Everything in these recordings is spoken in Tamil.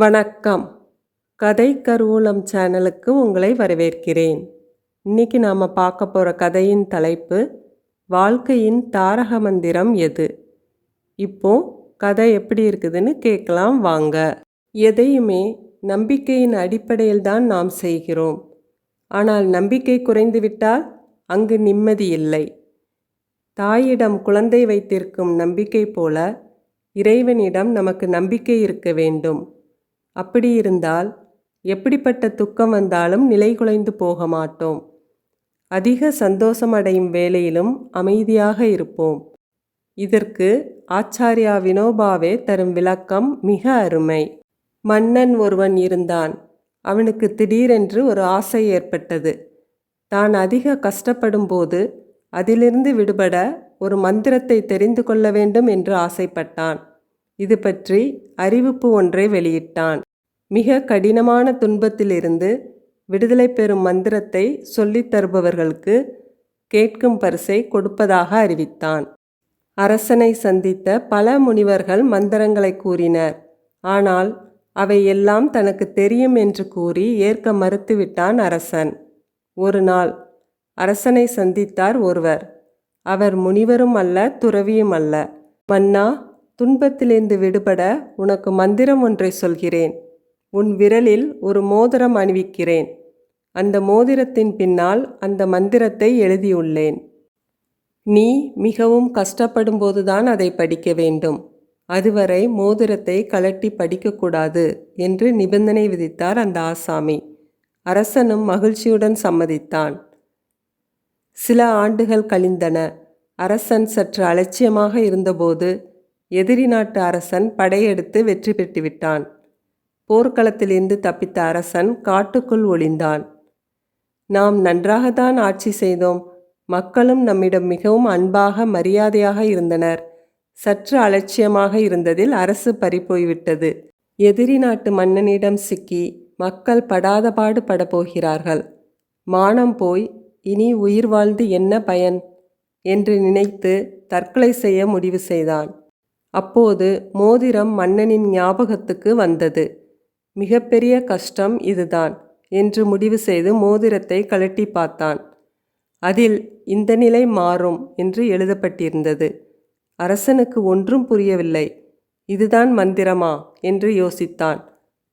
வணக்கம். கதை கருவூலம் சேனலுக்கு உங்களை வரவேற்கிறேன். இன்னைக்கு நாம் பார்க்க போகிற கதையின் தலைப்பு வாழ்க்கையின் தாரக மந்திரம் எது? இப்போ கதை எப்படி இருக்குதுன்னு கேட்கலாம் வாங்க. எதையுமே நம்பிக்கையின் அடிப்படையில் தான் நாம் செய்கிறோம். ஆனால் நம்பிக்கை குறைந்துவிட்டால் அங்கு நிம்மதி இல்லை. தாயிடம் குழந்தை வைத்திருக்கும் நம்பிக்கை போல இறைவனிடம் நமக்கு நம்பிக்கை இருக்க வேண்டும். அப்படி இருந்தால் எப்படிப்பட்ட துக்கம் வந்தாலும் நிலை குலைந்து போக மாட்டோம். அதிக சந்தோஷமடையும் வேலையிலும் அமைதியாக இருப்போம். இதற்கு ஆச்சாரியா வினோபாவே தரும் விளக்கம் மிக அருமை. மன்னன் ஒருவன் இருந்தான். அவனுக்கு திடீரென்று ஒரு ஆசை ஏற்பட்டது. தான் அதிக கஷ்டப்படும் போது அதிலிருந்து விடுபட ஒரு மந்திரத்தை தெரிந்து கொள்ள வேண்டும் என்று ஆசைப்பட்டான். இது பற்றி அறிவிப்பு ஒன்றை வெளியிட்டான். மிக கடினமான துன்பத்திலிருந்து விடுதலை பெறும் மந்திரத்தை சொல்லித் தருபவர்களுக்கு கேட்கும் பரிசை கொடுப்பதாக அறிவித்தான். அரசனை சந்தித்த பல முனிவர்கள் மந்திரங்களை கூறினர். ஆனால் அவை எல்லாம் தனக்கு தெரியும் என்று கூறி ஏற்க மறுத்துவிட்டான் அரசன். ஒரு நாள் அரசனை சந்தித்தார் ஒருவர். அவர் முனிவரும் அல்ல துறவியும் அல்ல. மன்னா துன்பத்திலிருந்து விடுபட உனக்கு மந்திரம் ஒன்றை சொல்கிறேன். உன் விரலில் ஒரு மோதிரம் அணிவிக்கிறேன். அந்த மோதிரத்தின் பின்னால் அந்த மந்திரத்தை எழுதியுள்ளேன். நீ மிகவும் கஷ்டப்படும்போதுதான் அதை படிக்க வேண்டும். அதுவரை மோதிரத்தை கலட்டி படிக்கக்கூடாது என்று நிபந்தனை விதித்தார் அந்த ஆசாமி. அரசனும் மகிழ்ச்சியுடன் சம்மதித்தான். சில ஆண்டுகள் கழிந்தன. அரசன் சற்று அலட்சியமாக இருந்தபோது எதிரி நாட்டு அரசன் படையெடுத்து வெற்றி பெற்றுவிட்டான். போர்க்களத்திலிருந்து தப்பித்த அரசன் காட்டுக்குள் ஒளிந்தான். நாம் நன்றாகத்தான் ஆட்சி செய்தோம். மக்களும் நம்மிடம் மிகவும் அன்பாக மரியாதையாக இருந்தனர். சற்று அலட்சியமாக இருந்ததில் அரசு பறிப்போய்விட்டது எதிரி நாட்டு மன்னனிடம் சிக்கி மக்கள் படாத பாடு படப்போகிறார்கள் மானம் போய் இனி உயிர் வாழ்ந்து என்ன பயன்? என்று நினைத்து தற்கொலை செய்ய முடிவு செய்தான். அப்போது மோதிரம் மன்னனின் ஞாபகத்துக்கு வந்தது. மிகப்பெரிய கஷ்டம் இதுதான் என்று முடிவு செய்து மோதிரத்தை கழட்டி பார்த்தான். அதில் இந்த நிலை மாறும் என்று எழுதப்பட்டிருந்தது. அரசனுக்கு ஒன்றும் புரியவில்லை. இதுதான் மந்திரமா என்று யோசித்தான்.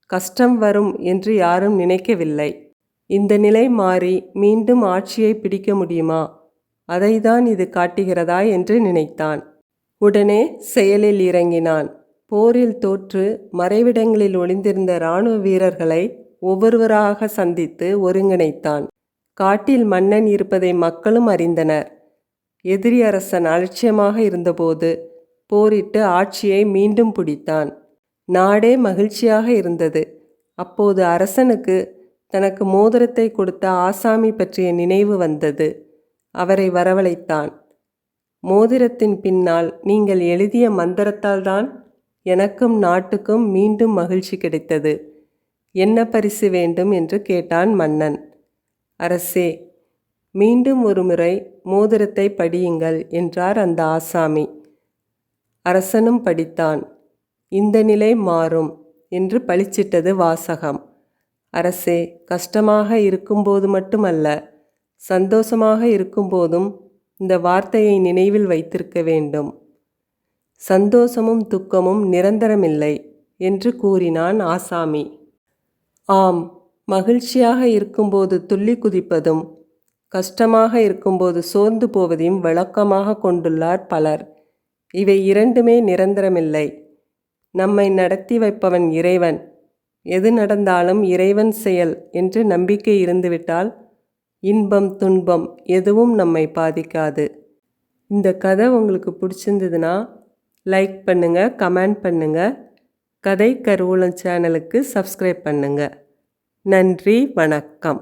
கஷ்டம் வரும் என்று யாரும் நினைக்கவில்லை. இந்த நிலை மாறி மீண்டும் ஆட்சியை பிடிக்க முடியுமா? அதைதான் இது காட்டுகிறதா என்று நினைத்தான். உடனே செயலில் இறங்கினான். போரில் தோற்று மறைவிடங்களில் ஒளிந்திருந்த இராணுவ வீரர்களை ஒவ்வொருவராக சந்தித்து ஒருங்கிணைத்தான். காட்டில் மன்னன் இருப்பதை மக்களும் அறிந்தனர். எதிரி அரசன் அலட்சியமாக இருந்தபோது போரிட்டு ஆட்சியை மீண்டும் பிடித்தான். நாடே மகிழ்ச்சியாக இருந்தது. அப்போது அரசனுக்கு தனக்கு மோதிரத்தை கொடுத்த ஆசாமி பற்றிய நினைவு வந்தது. அவரை வரவழைத்தான். மோதிரத்தின் பின்னால் நீங்கள் எழுதிய மந்திரத்தால்தான் எனக்கும் நாட்டுக்கும் மீண்டும் மகிழ்ச்சி கிடைத்தது. என்ன பரிசு வேண்டும் என்று கேட்டான் மன்னன். அரசே மீண்டும் ஒரு முறை மோதிரத்தை படியுங்கள் என்றார் அந்த ஆசாமி. அரசனும் படித்தான். இந்த நிலை மாறும் என்று பளிச்சிட்டது வாசகம். அரசே கஷ்டமாக இருக்கும்போது மட்டுமல்ல சந்தோஷமாக இருக்கும்போதும் இந்த வார்த்தையை நினைவில் வைத்திருக்க வேண்டும். சந்தோஷமும் துக்கமும் நிரந்தரமில்லை என்று கூறினான் ஆசாமி. ஆம் மகிழ்ச்சியாக இருக்கும்போது துள்ளி குதிப்பதும் கஷ்டமாக இருக்கும்போது சோர்ந்து போவதையும் வழக்கமாக கொண்டுள்ளார் பலர். இவை இரண்டுமே நிரந்தரமில்லை. நம்மை நடத்தி வைப்பவன் இறைவன். எது நடந்தாலும் இறைவன் செயல் என்று நம்பிக்கை இருந்துவிட்டால் இன்பம் துன்பம் எதுவும் நம்மை பாதிக்காது. இந்த கதை உங்களுக்கு பிடிச்சிருந்ததுன்னா லைக் பண்ணுங்கள் கமெண்ட் பண்ணுங்கள் கதை கருவூலம் சேனலுக்கு சப்ஸ்கிரைப் பண்ணுங்கள் நன்றி வணக்கம்.